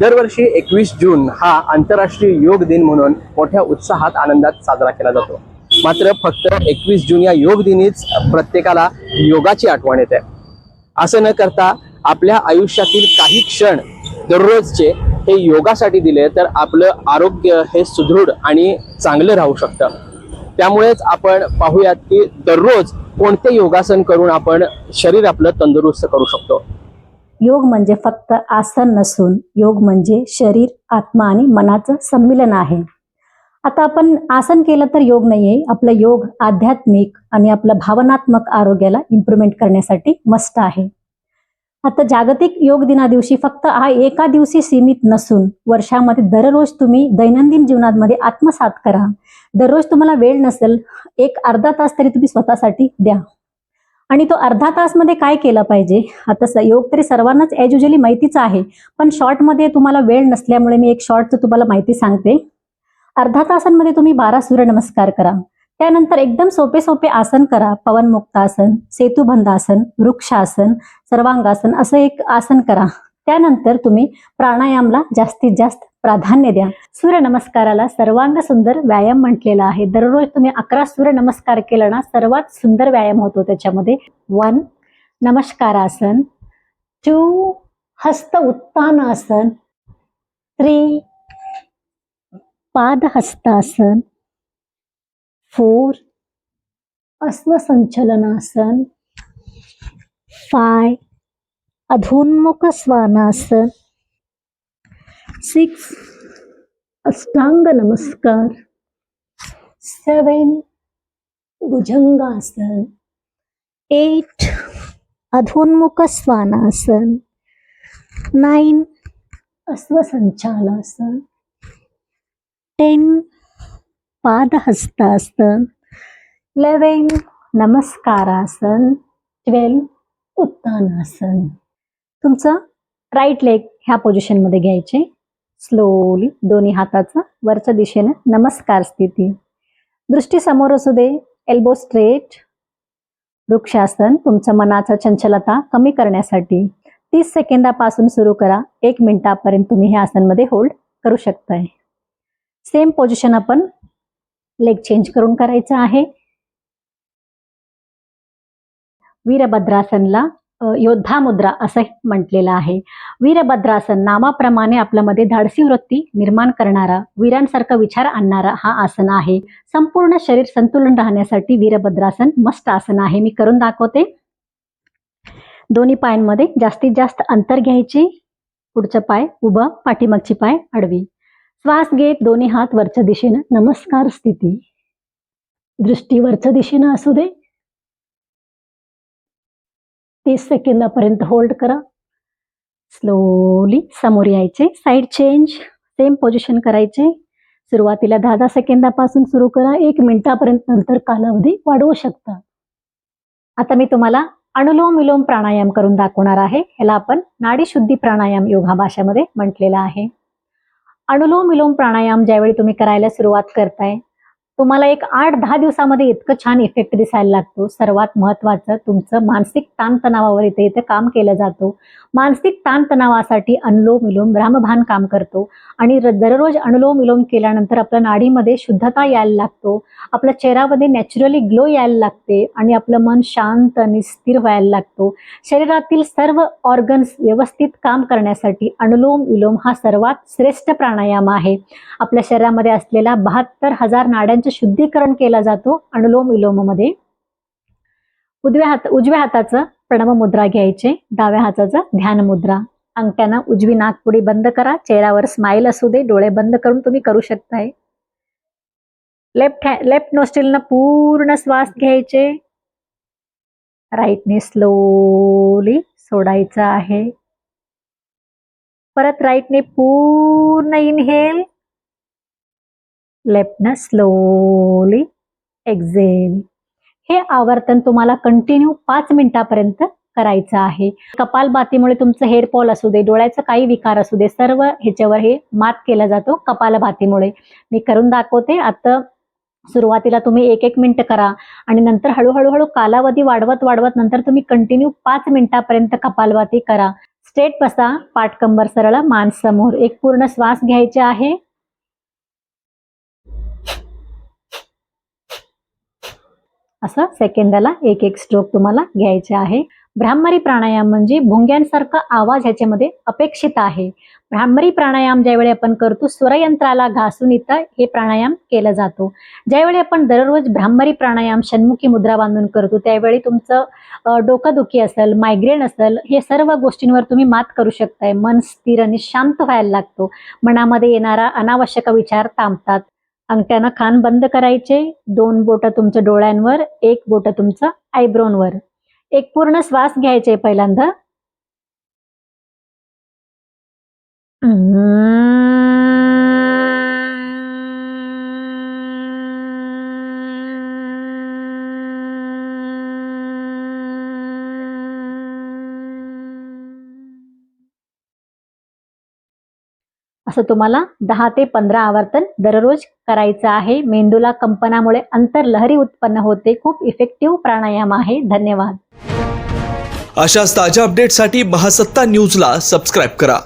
दरवर्षी एकवीस जून हा आंतरराष्ट्रीय योग दिन म्हणून मोठ्या उत्साहात आनंदात साजरा केला जातो. मात्र फक्त एकवीस जून या योग दिनीच प्रत्येकाला योगाची आठवण येते. असं न करता आपल्या आयुष्यातील काही क्षण दररोजचे हे योगासाठी दिले तर आपलं आरोग्य हे सुदृढ आणि चांगलं राहू शकतं. त्यामुळेच आपण पाहूयात की दररोज कोणते योगासन करून आपण शरीर आपलं तंदुरुस्त करू शकतो. योग म्हणजे फक्त आसन नसून योग म्हणजे शरीर आत्मा आणि मनाचं संमिलन आहे. आता आपण आसन केलं तर योग नाहीये. आपलं योग आध्यात्मिक आणि आपलं भावनात्मक आरोग्याला इम्प्रुव्हमेंट करण्यासाठी मस्त आहे. आता जागतिक योग दिना दिवशी फक्त हा एका दिवशी सीमित नसून वर्षामध्ये दररोज तुम्ही दैनंदिन जीवनामध्ये आत्मसात करा. दररोज तुम्हाला वेळ नसेल एक अर्धा तास तरी तुम्ही स्वतःसाठी द्या. आणि तो अर्धा तासमध्ये काय केलं पाहिजे? आता योग तरी सर्वांनाच ॲज युजली माहितीच आहे. पण शॉर्टमध्ये तुम्हाला वेळ नसल्यामुळे मी एक शॉर्टचं तुम्हाला माहिती सांगते. अर्धा तासांमध्ये तुम्ही बारा सूर्यनमस्कार करा. त्यानंतर एकदम सोपे सोपे आसन करा. पवनमुक्तासन सेतुबंधासन वृक्षासन सर्वांगासन असं एक आसन करा. त्यानंतर तुम्ही प्राणायामला जास्तीत जास्त प्राधान्य द्या. सूर्यनमस्काराला सर्वांग सुंदर व्यायाम म्हटलेला आहे. दररोज तुम्ही अकरा सूर्यनमस्कार केला ना सर्वात सुंदर व्यायाम होतो त्याच्यामध्ये. वन नमस्कारासन. टू हस्त उत्तानासन थ्री पादहस्तासन. फोर अश्वसंचलनासन. फाय अधोन्मुख स्वानासन सिक्स. अष्टांग नमस्कार. सेवन. भुजंगासन. एट. अधोन्मुख स्वानासन. नाईन अश्वसंचालासन. टेन. पादहस्तासन. इलेवन. नमस्कारासन. ट्वेल्व. उत्तानासन. तुमचं राईट लेग ह्या पोझिशनमध्ये घ्यायचे. स्लोली दोन्ही हाताचा वरच्या दिशेनं नमस्कार स्थिती. दृष्टी समोर असू दे एल्बो स्ट्रेट वृक्षासन तुमच्या मनाचा चंचलता कमी करण्यासाठी. तीस सेकंदापासून सुरू करा एक मिनिटापर्यंत तुम्ही हे आसनमध्ये होल्ड करू शकताय. सेम पोझिशन आपण लेग चेंज करून करायचं आहे. वीरभद्रासनला योद्धा मुद्रा असंही म्हटलेलं आहे. वीरभद्रासन नामाप्रमाणे आपल्यामध्ये धाडसी वृत्ती निर्माण करणारा वीरांसारखा विचार आणणारा हा आसन आहे. संपूर्ण शरीर संतुलन राहण्यासाठी वीरभद्रासन मस्त आसन आहे. मी करून दाखवते. दोन्ही पायांमध्ये जास्तीत जास्त अंतर घ्यायचे. पुढचं पाय उभं पाठीमागची पाय आडवी. श्वास घेत दोन्ही हात वरच्या दिशेनं. नमस्कार स्थिती. दृष्टी वरच्या दिशेनं असू दे तीस सेकंदापर्यंत होल्ड करा. स्लोली समोर यायचे. साईड चेंज सेम पोझिशन करायचे. सुरुवातीला दहा दहा सेकंदापासून सुरू करा. एक मिनिटापर्यंत नंतर कालावधी वाढवू शकता. आता मी तुम्हाला अनुलोम विलोम प्राणायाम करून दाखवणार आहे. याला आपण नाडी शुद्धी प्राणायाम योगा भाषेमध्ये म्हटलेला आहे. अनुलोम विलोम प्राणायाम ज्यावेळी तुम्ही करायला सुरुवात करताय तुम्हाला एक आठ दहा दिवसामध्ये इतकं छान इफेक्ट दिसायला लागतो. सर्वात महत्वाचं तुमचं मानसिक ताणतणावावर इथे इथे काम केलं जातो. मानसिक ताणतणावासाठी अनुलोम विलोम रामभान काम करतो. आणि दररोज अनुलोम विलोम केल्यानंतर आपल्या नाडीमध्ये शुद्धता यायला लागतो. आपल्या चेहऱ्यामध्ये नॅचरली ग्लो यायला लागते आणि आपलं मन शांत आणि स्थिर व्हायला लागतो. शरीरातील सर्व ऑर्गन्स व्यवस्थित काम करण्यासाठी अनुलोम विलोम हा सर्वात श्रेष्ठ प्राणायाम आहे. आपल्या शरीरामध्ये असलेला बहात्तर हजार नाड्यांच्या त्यांचं शुद्धीकरण केला जातो अनुलोम विलोममध्ये. उजव्या हात उजव्या हाताचं प्रणव मुद्रा घ्यायचे. डाव्या हाताचं ध्यान मुद्रा. अंगठ्यानं उजवी नाकपुडी बंद करा. चेहऱ्यावर स्माईल असू दे. डोळे बंद करून तुम्ही करू शकताय. लेफ्ट हॅ लेफ्ट नोस्टिलनं पूर्ण श्वास घ्यायचे. राईटने स्लोली सोडायचं आहे. परत राईटने पूर्ण इनहेल लेफ्टनं स्लोली एक्झेल हे आवर्तन तुम्हाला कंटिन्यू पाच मिनिटापर्यंत करायचं आहे. कपालभातीमुळे तुमचं हेअर फॉल असू दे डोळ्याचं काही विकार असू दे सर्व ह्याच्यावर हे मात केला जातो कपालभातीमुळे मी करून दाखवते. आता सुरुवातीला तुम्ही एक एक मिनिट करा आणि नंतर हळूहळू हळू कालावधी वाढवत वाढवत नंतर तुम्ही कंटिन्यू पाच मिनिटापर्यंत कपालभाती करा. स्ट्रेट बसा पाठकंबर सरळ मान समोर. एक पूर्ण श्वास घ्यायचे आहे. असं सेकंदाला एक एक स्ट्रोक तुम्हाला घ्यायचे आहे. भ्रामरी प्राणायाम म्हणजे भुंग्यांसारखा आवाज ह्याच्यामध्ये अपेक्षित आहे. भ्रामरी प्राणायाम ज्यावेळी आपण करतो स्वरयंत्राला घासून इथं हे प्राणायाम केला जातो. ज्यावेळी आपण दररोज भ्रामरी प्राणायाम षण्मुखी मुद्रा बांधून करतो त्यावेळी तुमचं अ, डोकंदुखी असेल मायग्रेन असेल हे सर्व गोष्टींवर तुम्ही मात करू शकताय. मन स्थिर आणि शांत व्हायला लागतो. मनामध्ये येणारा अनावश्यक विचार थांबतात. अंगठ्यानं खान बंद करायचे. दोन बोटं तुमच्या डोळ्यांवर एक बोटं तुमचं आयब्रोनवर. एक पूर्ण श्वास घ्यायचे पहिल्यांदा. असं तुम्हाला दहा ते पंधरा आवर्तन दररोज करायचं आहे. मेंदूला कंपनामुळे अंतरलहरी उत्पन्न होते. खूप इफेक्टिव्ह प्राणायाम आहे. धन्यवाद. अशाच ताज्या अपडेटसाठी महासत्ता न्यूजला सबस्क्राईब करा.